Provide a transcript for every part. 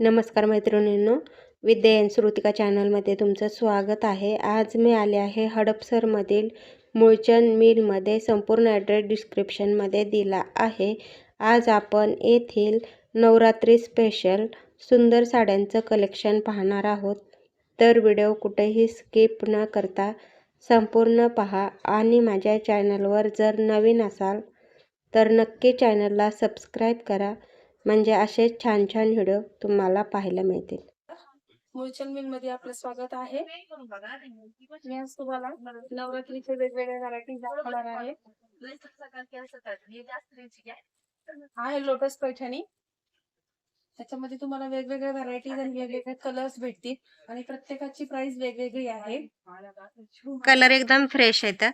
नमस्कार मैत्रिणींनो विद्या एन श्रुतिका चॅनलमध्ये तुमचं स्वागत आहे. आज मी आले आहे हडपसरमधील मुळचंद मिलमध्ये संपूर्ण ॲड्रेस डिस्क्रिप्शनमध्ये दिला आहे. आज आपण येथील नवरात्री स्पेशल सुंदर साड्यांचं कलेक्शन पाहणार आहोत. तर व्हिडिओ कुठेही स्किप न करता संपूर्ण पहा आणि माझ्या चॅनलवर जर नवीन असाल तर नक्की चॅनलला सबस्क्राईब करा. म्हणजे असेच छान छान व्हिडिओ तुम्हाला पाहायला मिळतील. मुळचंद मिलमध्ये आपलं स्वागत आहे. मी आज तुम्हाला नवरात्रीचे वेगवेगळे व्हरायटी दाखवणार आहे. आहे लोटस पैठणी. त्याच्यामध्ये तुम्हाला वेगवेगळ्या व्हरायटीज आणि वेगवेगळे कलर्स भेटतील. आणि प्रत्येकाची प्राइस वेगवेगळी आहे. कलर एकदम फ्रेश आहेत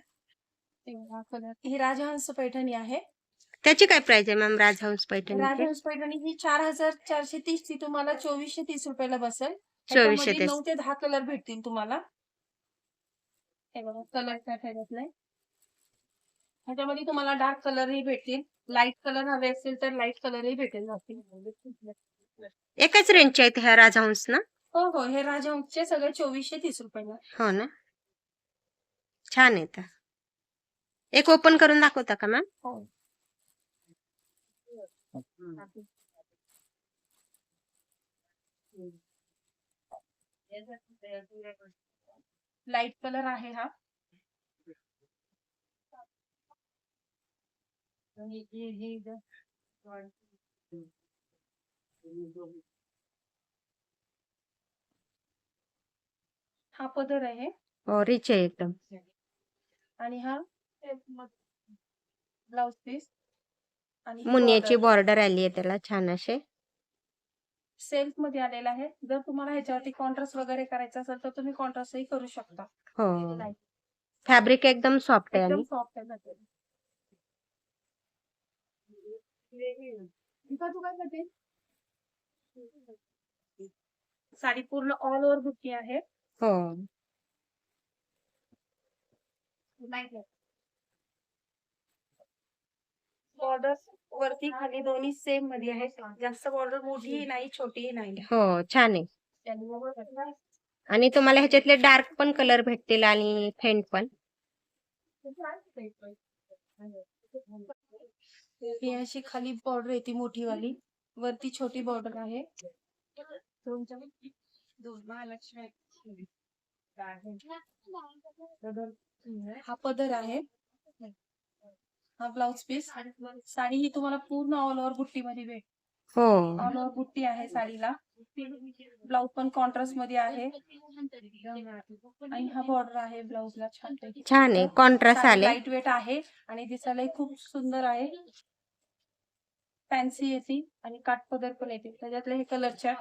ही राजहंस पैठणी आहे. त्याची काय प्राइस आहे मॅम राजहंस पैठणी राजहंस पैठणी ही चार हजार चारशे तीस ची तुम्हाला चोवीसशे तीस रुपयाला बसेल. चोवीसशे त्याच्यामध्ये तीस नऊ ते दहा कलर भेटतील तुम्हाला. हे बघा कलर त्याच्यातले ह्याच्यामध्ये तुम्हाला डार्क कलरही भेटतील. लाइट कलर हवे असतील तर लाइट कलरही भेटेल एकाच रेंजचे आहेत ह्या राजहंस ना? हो हो हे राजहंसचे सगळे चोवीसशे तीस रुपयाला. हो ना? छान आहेत एक ओपन करून दाखवता का मॅम हो. लाइट कलर आहे हा. हा पदर आहे. हो रिच आहे एकदम. आणि हा ब्लाउज पीस. मुनियाची बॉर्डर आली आहे त्याला छान असे. सेल्फमध्ये आलेला आहे. जर तुम्हाला ह्याच्यावरती कॉन्ट्रास्ट वगैरे करायचा असेल तर तुम्ही कॉन्ट्रास्टही करू शकता. हो. फॅब्रिक एकदम सॉफ्ट आहे आणि. सॉफ्ट आहे साडी पूर्ण ऑल ओव्हर बुट्टी आहे. हो. बॉर्डर वरती खाली दोन्ही सेममध्ये आहे जास्त बॉर्डर मोठीही नाही छोटीही नाही. हो छान आहे. आणि तुम्हाला ह्याच्यातले डार्क पण कलर भेटतील आणि फेंट पण. ही अशी खाली बॉर्डर येते मोठी वाली वरती छोटी बॉर्डर आहे. हा पदर आहे. हा ब्लाउज पीस. साडी ही तुम्हाला पूर्ण ऑल ओव्हर बुट्टी मध्ये भेट. हो. ऑल ओव्हर बुट्टी आहे साडीला. ब्लाउज पण कॉन्ट्रास्टमध्ये आहे. आणि हा बॉर्डर आहे ब्लाउजला छान छान आहे. कॉन्ट्रास्ट आले. लाइट वेट आहे आणि दिसायलाही खूप सुंदर आहे. फॅन्सी येते आणि काठपदर पण येते. त्याच्यातले हे कलरच्या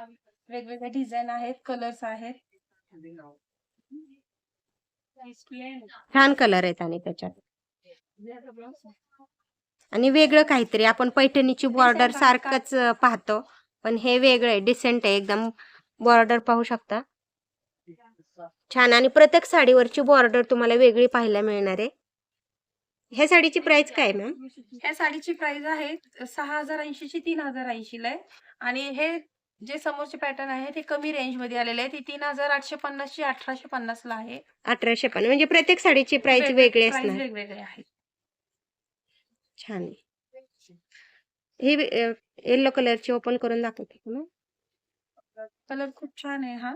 वेगवेगळे डिझाईन आहेत कलर्स आहेत. छान कलर आहेत आणि त्याच्यात. आणि वेगळं काहीतरी. आपण पैठणीची बॉर्डर आहे सारखंच पाहतो. पण हे वेगळं आहे. डिसेंट आहे. एकदम बॉर्डर पाहू शकता. छान. आणि प्रत्येक साडीवरची बॉर्डर तुम्हाला वेगळी पाहायला मिळणार आहे. ह्या साडीची प्राइस काय मॅम ह्या साडीची प्राइस आहे सहा हजार ऐंशी ची तीन हजार ऐंशी ला आहे. आणि हे जे समोरचे पॅटर्न आहे ते कमी रेंजमध्ये आलेले आहे. ती तीन हजार आठशे पन्नास ची अठराशे पन्नास ला आहे. अठराशे पण म्हणजे प्रत्येक साडीची प्राइस वेगळे- असणार. वेगवेगळे आहेत छान आहे. ही येलो कलरची ओपन करून दाखवते कलर खूप छान आहे हा.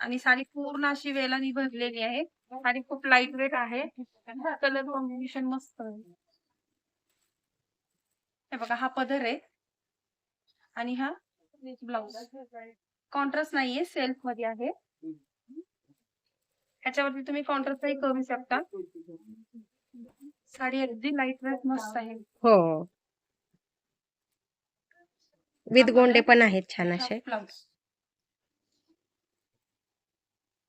आणि साडी पूर्ण अशी वेलानी भरलेली आहे. साडी खूप लाइट वेट आहे. कलर कॉम्बिनेशन मस्त आहे. हे बघा हा पदर आहे. आणि हा ब्लाउज कॉन्ट्रास्ट नाहीये सेल्फमध्ये आहे. ह्याच्यावरती तुम्ही कॉन्ट्रास्टही करू शकता. साडी अगदी लाइट वेट मस्त आहे. हो. विथ गोंडे पण आहेत छान असे.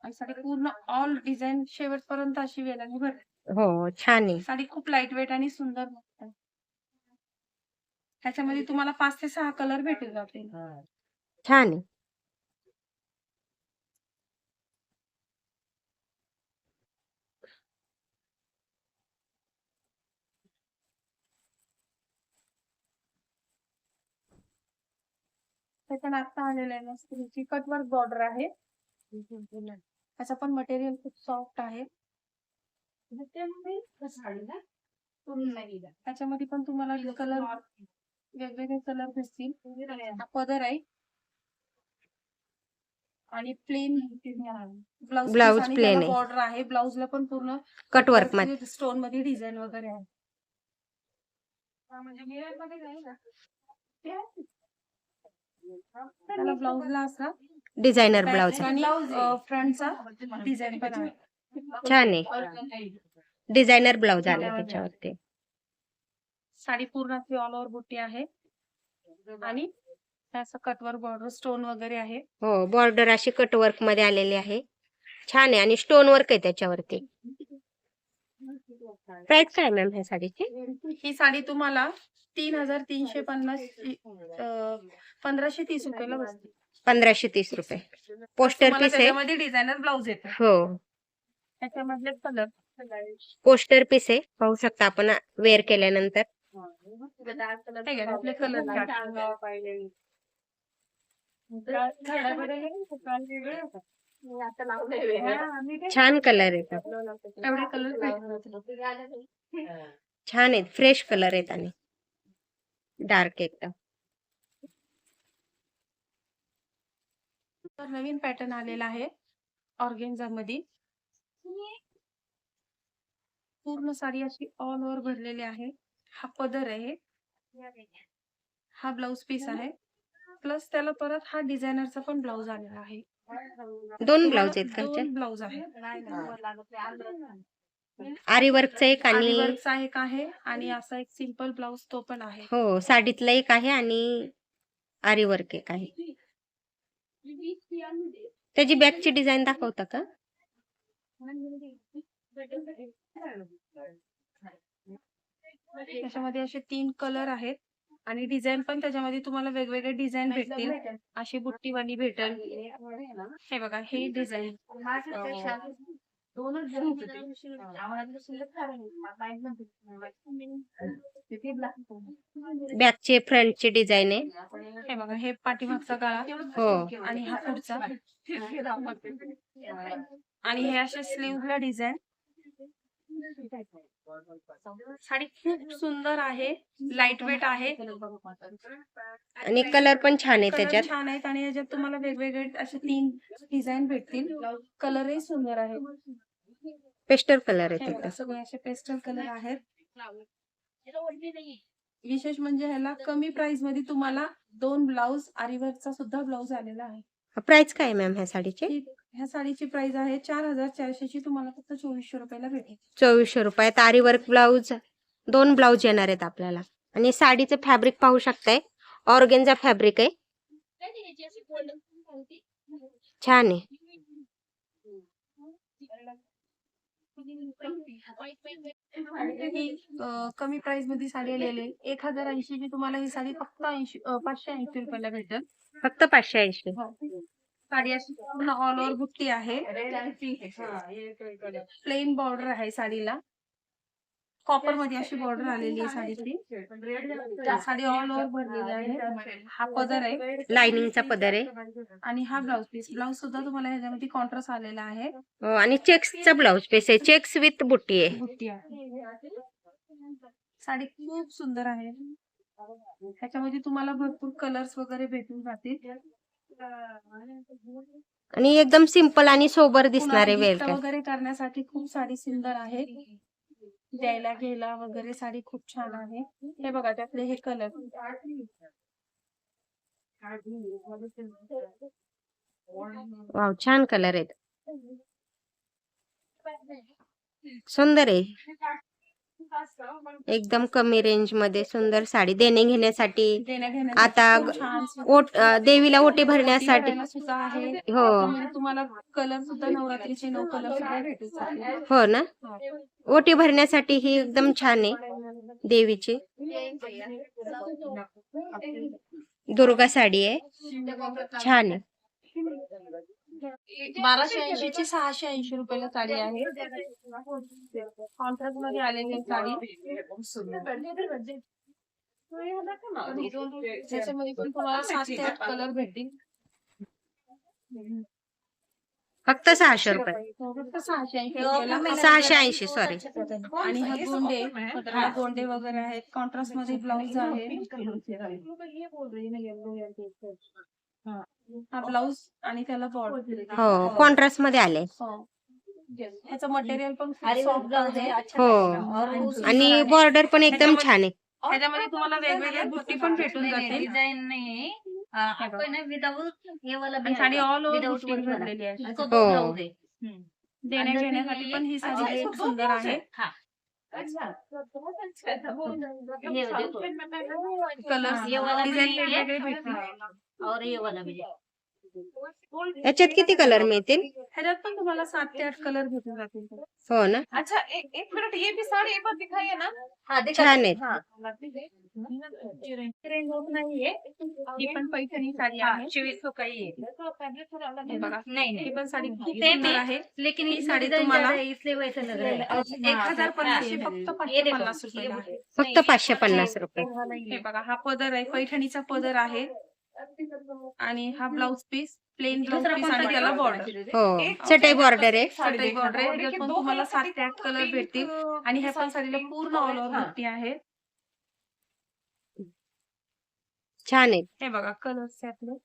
साडी पूर्ण ऑल डिझाईन शेवटपर्यंत अशी वेलाने भर हो छान आहे. साडी खूप लाइट वेट आणि सुंदर मस्त आहे. ह्याच्यामध्ये तुम्हाला पाच ते सहा कलर भेटून जातील. छान आहे. त्याच्या आता आलेलं आहे मस्तीची कटवर्क बॉर्डर आहे. त्याचं पण मटेरियल खूप सॉफ्ट आहे. त्याच्यामध्ये पण तुम्हाला कलर वेगवेगळे कलर दिसतील हा पदर आहे. आणि प्लेन ब्लाउज आहे. बॉर्डर आहे. ब्लाउजला पण पूर्ण कटवर्कमध्ये स्टोनमध्ये डिझाईन वगैरे आहे. म्हणजे मध्ये ना. त्याला असा डिझायनर आणि फ्रंटचा डिझाईन पण आहे. छान आहे. डिझायनर ब्लाउज आला त्याच्यावरती. साडी पूर्ण अशी ऑल ओव्हर बुट्टी आहे. आणि असं कटवर बॉर्डर स्टोन वगैरे आहे. हो बॉर्डर अशी कटवर्कमध्ये आलेली आहे. छान आहे. आणि स्टोन वर्क आहे त्याच्यावरती. प्राइस काय मॅम ह्या साडीची? ही साडी तुम्हाला तीन हजार तीनशे पन्नास पंधराशे तीस रुपयाला बसते. पंधराशे तीस रुपये. पोस्टर पीस आहे. त्याच्यामध्ये डिझायनर ब्लाउज येतो. हो. त्याच्यामधले कलर पोस्टर पीस आहे. पाहू शकता आपण वेअर केल्यानंतर. आपले कलर छान कलर आहेत एवढे कलर छान आहेत. फ्रेश कलर आहेत आणि. डार्क एकदम. तर नवीन पॅटर्न आलेला आहे. ऑर्गेन्झा मध्ये पूर्ण साडी अशी ऑल ओव्हर भरलेली आहे. हा पदर आहे. हा ब्लाउज पीस आहे. प्लस त्याला परत हा डिझायनरचा पण ब्लाउज आलेला आहे. दोन ब्लाउज आहेत का दोन ब्लाउज आहे आरी वर्कचा एक आणि आणि वर्कचा एक आहे. आणि असा एक सिंपल ब्लाउज तो पण आहे. हो साडीतला एक आहे आणि आरी वर्क एक आहे. त्याची बॅकची डिझाईन दाखवता का? त्याच्यामध्ये असे तीन कलर आहेत. आणि डिझाईन पण त्याच्यामध्ये तुम्हाला वेगवेगळे डिझाईन भेटतील. अशी बुट्टीवाली भेटेल. हे बघा हे डिझाईन बॅकची फ्रंटची डिझाईन आहे. हे बघा हे पाठीमागचा गळा. हो. आणि हा पुढचा. आणि हे असे स्लीव्हला डिझाईन. साडी खूप सुंदर आहे. लाइट वेट आहे. आणि कलर पण छान आहे त्याच्यात. छान आहेत आणि याच्यात तुम्हाला वेगवेगळे असे तीन डिझाईन भेटतील. कलरही सुंदर आहे. पेस्टर कलर आहे सगळे असे पेस्टल कलर आहेत. विशेष म्हणजे ह्याला कमी प्राइसमध्ये तुम्हाला दोन ब्लाउज आरीवर्कचा सुद्धा ब्लाउज आलेला आहे. प्राइस काय मॅम ह्या साडीची? ही- ह्या साडीची प्राइस आहे चार हजार चारशे ची तुम्हाला फक्त चोवीसशे रुपयाला भेटेल. चोवीसशे रुपयात आरी वर्क ब्लाउज दोन ब्लाउज येणार आहेत आपल्याला. आणि साडीचं फॅब्रिक पाहू शकताय. ऑर्गेनचा फॅब्रिक आहे. छान आहे. ही अं, कमी प्राइसमध्ये साडी आलेली आहे. एक हजार ऐंशी ची तुम्हाला ही साडी फक्त ऐंशी अं, पाचशे ऐंशी रुपयाला भेटेल. फक्त पाचशे ऐंशी. साडी अशी पूर्ण ऑल ओव्हर बुट्टी आहे. प्लेन बॉर्डर आहे साडीला. कॉपरमध्ये अशी बॉर्डर आलेली आहे साडीची. साडी ऑल ओव्हर भरलेली आहे. हा पदर आहे. लाइनिंगचा पदर आहे. आणि हा ब्लाउज पीस ब्लाउज सुद्धा तुम्हाला ह्याच्यामध्ये कॉन्ट्रास्ट आलेला आहे. हो, आणि चेक्सचा ब्लाउज पीस आहे. चेक्स विथ बुट्टी आहे. बुट्टी आहे. साडी खूप सुंदर आहे. ह्याच्यामध्ये तुम्हाला भरपूर कलर्स वगैरे भेटून जातील. आणि एकदम सिंपल आणि सोबर दिसणार वेल वगैरे करण्यासाठी खूप साडी सुंदर आहे. द्यायला घ्यायला वगैरे साडी खूप छान आहे. हे बघा त्यातले हे कलर वाव छान कलर आहेत. सुंदर आहे. एकदम कमी रेंजमध्ये सुंदर साडी देणे घेण्यासाठी. आता ओट देवीला ओटी भरण्यासाठी. हो. तुम्हाला कलर सुद्धा नवरात्रीचे नऊ कलर हो ना. ओटी भरण्यासाठी ही एकदम छान आहे देवीची. दुर्गा साडी आहे. छान आहे. बाराशे ऐंशी ची सहाशे ऐंशी रुपयाला साडी आहे. कॉन्ट्रास्टमध्ये आलेली साडी. त्याच्यामध्ये पण तुम्हाला सात ते आठ कलर भेटतील. फक्त सहाशे रुपये. फक्त सहाशे ऐंशी रुपयाला. सहाशे ऐंशी सॉरी आणि हा गोंडे हा गोंडे वगैरे आहेत. कॉन्ट्रास्टमध्ये ब्लाऊज आहे. हा ब्लाऊज आणि त्याला बॉर्डर हो कॉन्ट्रास्टमध्ये आले. ह्याचं मटेरियल पण सॉफ्ट आहे. हो. आणि बॉर्डर पण एकदम छान आहे. ह्याच्यामध्ये तुम्हाला वेगवेगळ्या बुट्टी पण भेटून जातील. डिझाइन नाही. आपण विदाऊट हे वाला आणि साडी ऑल ओव्हर Without बुट्टी भरलेली आहे. हो. देण्या घेण्यासाठी पण ही साडी खूप सुंदर आहे. हा. कलर ये वाला भी डिझाईन. वेगवेगळे भेटतील और ये वाला भी. याच्यात किती कलर मिळतील? ह्याच्यात पण तुम्हाला सात ते आठ कलर भेटून जातील. हो ना? अच्छा एक एक मिनट ये भी साड़ी एक बार दिखाइए ना? हा दिखा छान आहेत हा. नाहीये. ही पण पैठणी साडी आहे. चोवीस सौ का ही है. हे बघा नहीं. ही नहीं पण साडी खूप Same सुंदर है. आहे? लेकिन ही साड़ी है, इसलिए वैसे लग रहा है एक हजार पन्नासशे फक्त पाचशे पन्नास रुपयाला. आहे. फक्त पाचशे पन्नास रुपये. हे बघा हा पदर आहे. पैठणीचा पदर आहे. आणि हा ब्लाउज पीस प्लेन ब्लाउज दूसरा पीस आणि त्याला? बॉर्डर हो. चटई बॉर्डर आहे साडी बॉर्डर आहे पण तुम्हाला सात ते आठ कलर भेटतील. आणि ह्या पण साडीला पूर्ण ऑल ओव्हर हा. बुट्टी आहे. छान आहे. हे बघा कलर्स त्यातले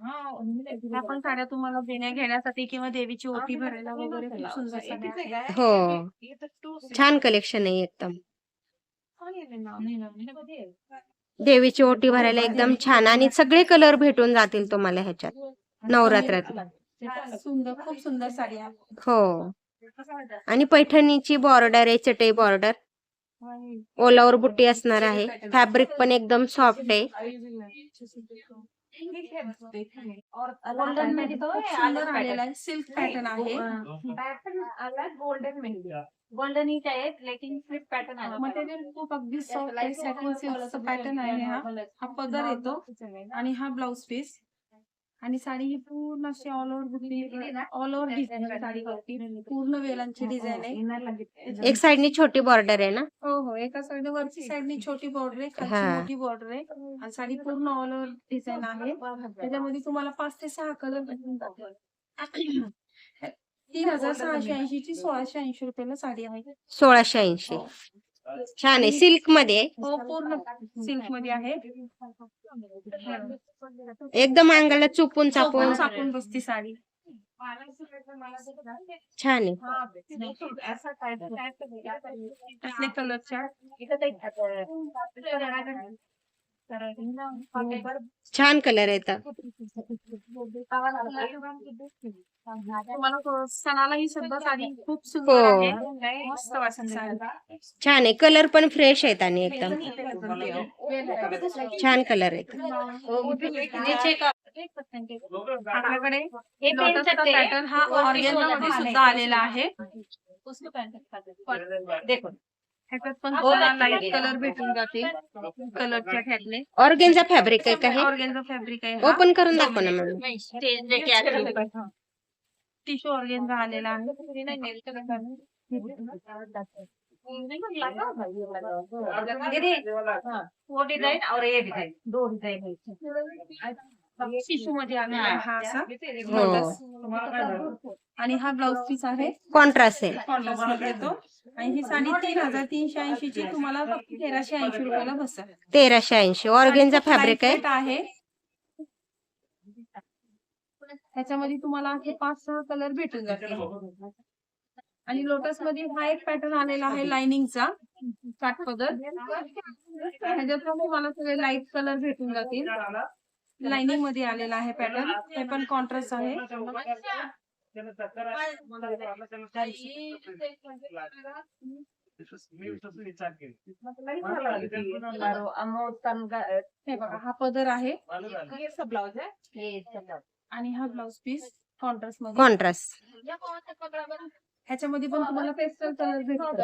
ह्या पण साड्या तुम्हाला देण्या घेण्यासाठी किंवा देवीची ओटी भरायला वगैरे. हो. छान कलेक्शन आहे एकदम. देवीची ओटी भरायला एकदम छान आणि सगळे कलर भेटून जातील तुम्हाला ह्याच्यात. नवरात्रात. सुंदर खूप सुंदर साडी हो. आणि पैठणीची बॉर्डर आहे चटई बॉर्डर ओलावर बुट्टी असणार आहे. फॅब्रिक पण एकदम सॉफ्ट आहे. गोल्डनमध्ये तो सुंदर आलेला आहे. सिल्क पॅटर्न आहे. गोल्डन ही चाहिए लेकिन स्लिप पैटर्न है मटेरियल खूप अगदी सॉफ्ट आहे. पॅटर्न आहे हा. हा पदर येतो. आणि हा ब्लाउज पीस आणि साडी ही पूर्ण अशी all over all over design sari होती पूर्ण वेलांची डिझाईन आहे. एक साइडनी छोटी बॉर्डर आहे ना? हो हो एका साइड वरची साइडनी छोटी बॉर्डर आहे खालची हा. मोठी बॉर्डर आहे. आणि साडी पूर्ण ऑल ओव्हर डिझाईन आहे. त्याच्यामध्ये तुम्हाला पाच ते सहा कलर तीन हजार सहाशे ऐंशी ची सोळाशे ऐंशी रुपयाला साडी आहे. सोळाशे ऐंशी. छान आहे. सिल्कमध्ये आहे. हो पूर्ण सिल्कमध्ये आहे. एकदम अंगाला चुपून चापून. चापून बसती साडी. छान आहे. कलरच्या छान कलर येतात तुम्हाला तो सणालाही सुद्धा साडी खूप सुंदर हो. आहे. मस्त वाटते साडी. छान आहे. कलर पण फ्रेश आहेत आणि एकदम. छान कलर आहेत. नीचे का आपल्याकडे हे हैं पॅटर्न हा वाला मध्ये सुद्धा आलेला आहे. हैं देखो ह्याच्यात पण हो, लाइट दे. कलर भेटून जातील. कलरच्या ह्यातले. ऑर्गेन्झा फॅब्रिक आहे का हे ऑर्गेन्झा फॅब्रिक आहे हा. ओपन करून दाखव ना हैं टिश्यू ऑर्गेन्झा आलेला आहे. दीदी वो डिजाइन और ये डिजाइन दो डिजाइन है टिश्यू मध्ये आलेला आहे हा. आणि हा ब्लाउज पीस आहे. कॉन्ट्रास्ट आहे. कॉन्ट्रास्ट येतो. आणि ही साडी तीन हजार तीनशे ऐंशी ची तुम्हाला फक्त तेराशे ऐंशी रुपयाला बसेल तेराशे ऐंशी ऑर्गेन्झा फॅब्रिक आहे. त्याच्यामध्ये तुम्हाला हे पाच सहा कलर भेटून जातील. आणि लोटसमध्ये हा एक पॅटर्न आलेला आहे लाइनिंगचा काठपदर ह्याच्यात तुम्हाला सगळे लाइट कलर भेटून जातील. लाइनिंगमध्ये आलेला आहे पॅटर्न हे पण कॉन्ट्रास्ट आहे. हे बघा हा पदर आहे. ब्लाउज है ये इसका ब्लाउज आणि हा ब्लाउज पीस कॉन्ट्रास्टमध्ये. कॉन्ट्रास्ट ह्याच्यामध्ये पण तुम्हाला पेस्टल कलर भेटतात.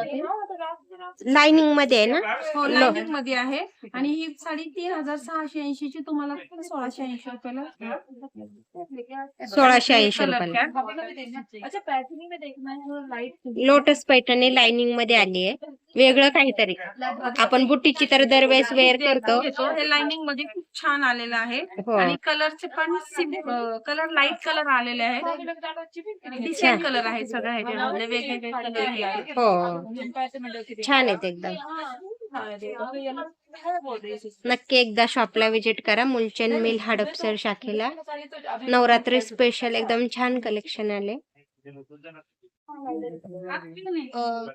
लाइनिंगमध्ये आहे ना? हो लाइनिंगमध्ये आहे. आणि ही साडी तीन हजार सहाशे ऐंशी ची तुम्हाला सोळाशे ऐंशी रुपयाला. सोळाशे ऐंशी रुपयाला. अच्छा पैठणी में देखना है लाइट लोटस पैठणी लाइनिंगमध्ये आली आहे. वेगळं काहीतरी. आपण बुट्टीची तर दरवेळेस वेअर करतो. हे लाइनिंगमध्ये खूप छान आलेलं आहे. हो. आणि कलरचे पण कलर लाइट कलर आलेले आहेत. डिसेंट कलर आहे सगळ्या ह्याच्यामध्ये वेगवेगळे कलर आहेत. हो. छान आहेत एकदम. नक्की एकदा शॉपला विजिट करा मुलचंद मिल हडपसर शाखेला. नवरात्री स्पेशल एकदम छान कलेक्शन आले.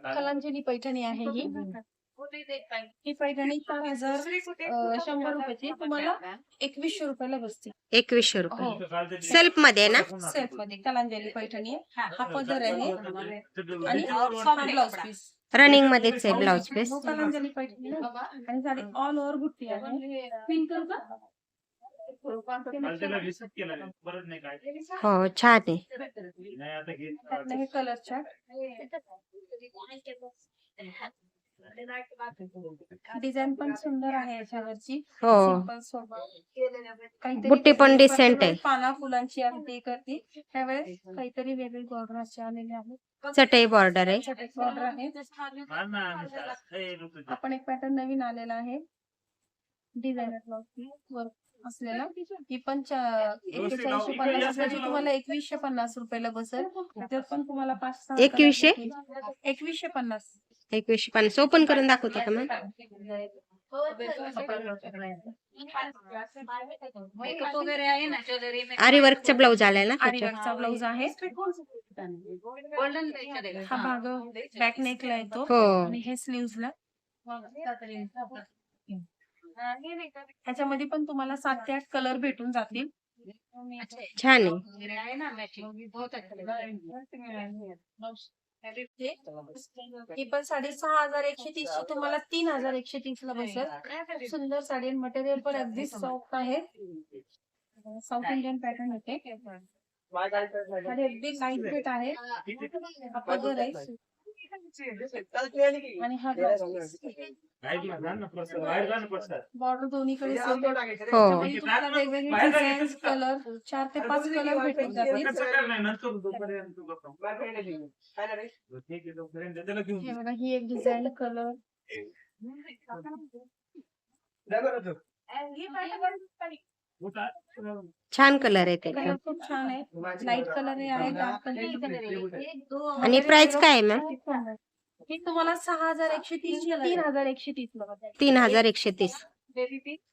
कलांजली पैठणी आहे ही. ही पैठणी चार हजार शंभर रुपयाची. तुम्हाला एकवीसशे रुपयाला बसते. एकवीसशे रुपये. सेल्फमध्ये आहे ना? सेल्फमध्ये कलांजली पैठणी. आहे हा पदर आहे. आणि हा ब्लाउज पीस रनिंग मध्येच आहे ब्लाउज पीस कलांजली पैठणी. आणि साडी ऑल ओव्हर बुट्टी आहे. पिन करू का? हो छान आहे. हे कलर चार्ट डिझाईन पण सुंदर आहे याच्यावरची. हो. काहीतरी बुट्टी पण decent आहे. पाना फुलांची आहे ते करते. त्यावेळेस काहीतरी वेगळी बॉर्डर असे आलेले आहे. चटई बॉर्डर आहे. बॉर्डर आहे. आपण एक पॅटर्न नवीन आलेला आहे. डिझायनर ब्लाउज वर्क असलेला ही पण एक्केचाळीसशे पन्नास रुपयाची तुम्हाला एकवीसशे पन्नास रुपयाला बसेल. त्यात पण तुम्हाला पाच सहा एकवीसशे? एकवीसशे पन्नास. एकवीसशे पन्नास. ओपन करून दाखवता का मॅम वगैरे आहे ना ज्वेलरी आरी वर्कचा ब्लाऊज आलाय ना आणि? वर्कचा ब्लाऊज आहे. गोल्डन हा भाग बॅक नेकला येतो. हो. आणि हे स्लीव्हजला ह्याच्यामध्ये पण तुम्हाला सात ते आठ कलर भेटून जातील. छान आहे. आहे ना मॅचिंग बहुत ही पण साडी सहा हजार एकशे तीस ची तुम्हाला तीन हजार एकशे तीस ला बसेल. खूप सुंदर साडी मटेरियल पण अगदी सॉफ्ट आहे. साऊथ इंडियन पॅटर्न येते साडी अगदी लाइट वेट हा आहे. आणि हा बॉर्डर दोन्हीकडे. हो वेगवेगळे कलर चार ते पाच कलर भेटून जातील. हे बघा ही एक डिझाईन कलर छान कलर आहे ते खूप छान आहे. लाइट कलर आहे डार्क कलर आणि प्राइस काय आहे मॅम ही तुम्हाला सहा हजार एकशे तीस तीन हजार एकशे तीस तीन हजार एकशे तीस.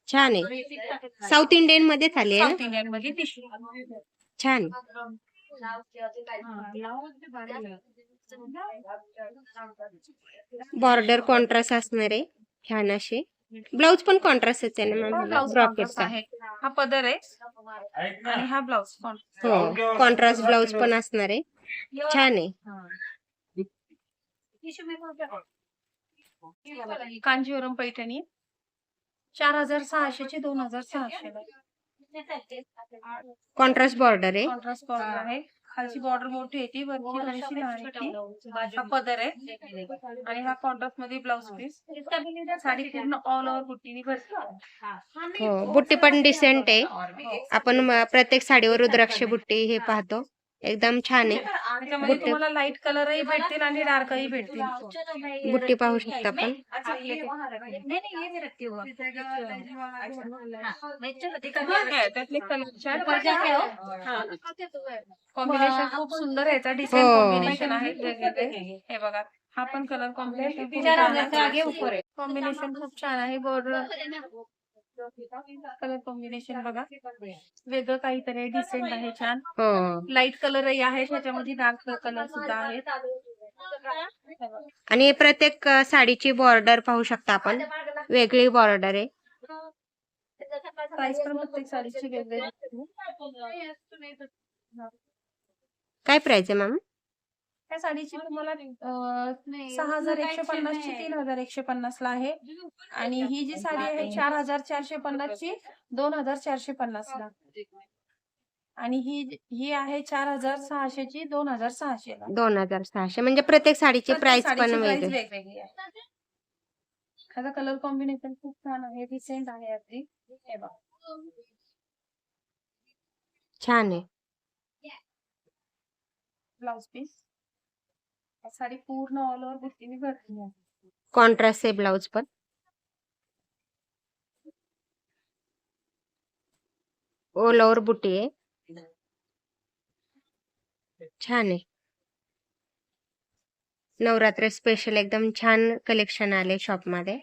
छान आहे. साऊथ इंडियनमध्ये आली आहे साऊथ इंडियनमध्ये टिश्यू ना छान बॉर्डर कॉन्ट्रास्ट असणार आहे. छान असे. ब्लाऊज पण कॉन्ट्रास्ट आहे ना मॅम ब्रॉकेटचा. आहे. हा पदर आहे. आणि हा ब्लाऊज हो कॉन्ट्रास्ट ब्लाऊज पण असणार आहे. छान आहे. कांजीवरम पैठणी. चार हजार सहाशे चे दोन हजार सहाशे कॉन्ट्रास्ट बॉर्डर आहे. कॉन्ट्रास्ट बॉर्डर आहे. खालची बॉर्डर मोठी येते वरची थोडीशी लहान येते हा पदर आहे. आणि हा कॉन्ट्रास्टमध्ये ब्लाऊज पीस साडी पूर्ण ऑल ओव्हर बुट्टीने भरली हो. बुट्टी पण डिसेंट आहे. आपण म- प्रत्येक साडीवर रुद्राक्ष बुट्टी हे. पाहतो. एकदम छान आहे. बुट्टी- तुम्हाला लाइट कलरही भेटतील आणि डार्कही भेटतील. बुट्टी पाहू शकता हूँ आहे, हो कॉम्बिनेशन खूप सुंदर आहे याचा डिझाईन हो. कॉम्बिनेशन आहे. वेगवेगळे हे बघा. हा पण कलर कॉम्बिनेशन है कॉम्बिनेशन खूप छान आहे. बॉर्डर कलर कॉम्बिनेशन बघा. वेगळं काहीतरी डिसेंट आहे छान. हो. लाइट कलरही आहे त्याच्यामध्ये डार्क कलर सुद्धा आहेत. आणि प्रत्येक साडीची बॉर्डर पाहू शकता आपण. वेगळी बॉर्डर आहे. प्राइस पण प्रत्येक साडीची वेगळी काय प्राइस आहे मॅम त्या साडीची तुम्हाला सहा हजार एकशे पन्नास ची तीन हजार एकशे पन्नास ला आहे. आणि ही जी साडी आहे चार हजार चारशे पन्नास ची दोन हजार चारशे पन्नास ला. आणि ही ही आहे चार हजार सहाशेची दोन हजार सहाशेला दोन हजार सहाशे म्हणजे प्रत्येक साडीची प्राइस पण वेगवेगळी आहे. कलर कॉम्बिनेशन खूप छान आहे रिसेंट आहे अगदी. हे बघा. छान आहे. ब्लाउज पीस साडी पूर्ण ऑल ओव्हर बुट्टीने भरली आहे. कॉन्ट्रास्ट आहे ब्लाउज पण. ऑल ओव्हर बुटी आहे. छान आहे. नवरात्र स्पेशल एकदम छान कलेक्शन आले शॉपमध्ये